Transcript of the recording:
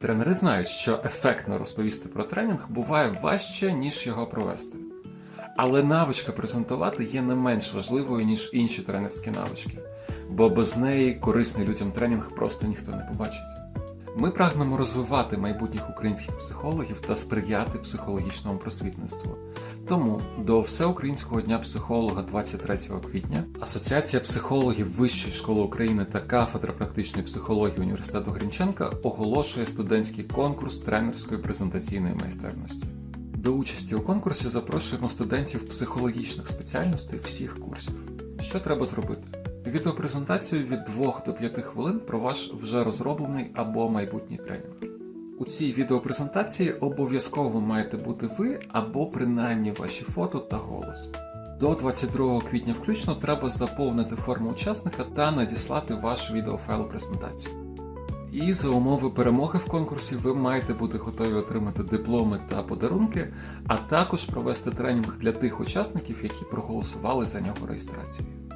Тренери знають, що ефектно розповісти про тренінг буває важче, ніж його провести. Але навичка презентувати є не менш важливою, ніж інші тренерські навички, бо без неї корисний людям тренінг просто ніхто не побачить. Ми прагнемо розвивати майбутніх українських психологів та сприяти психологічному просвітництву. Тому до Всеукраїнського дня психолога 23 квітня Асоціація психологів Вищої школи України та кафедра практичної психології університету Грінченка оголошує студентський конкурс тренерської презентаційної майстерності. До участі у конкурсі запрошуємо студентів психологічних спеціальностей всіх курсів. Що треба зробити? Відеопрезентацію від 2 до 5 хвилин про ваш вже розроблений або майбутній тренінг. У цій відеопрезентації обов'язково маєте бути ви або принаймні ваші фото та голос. До 22 квітня включно треба заповнити форму учасника та надіслати ваш відеофайл презентації. І за умови перемоги в конкурсі ви маєте бути готові отримати дипломи та подарунки, а також провести тренінг для тих учасників, які проголосували за нього реєстрацією.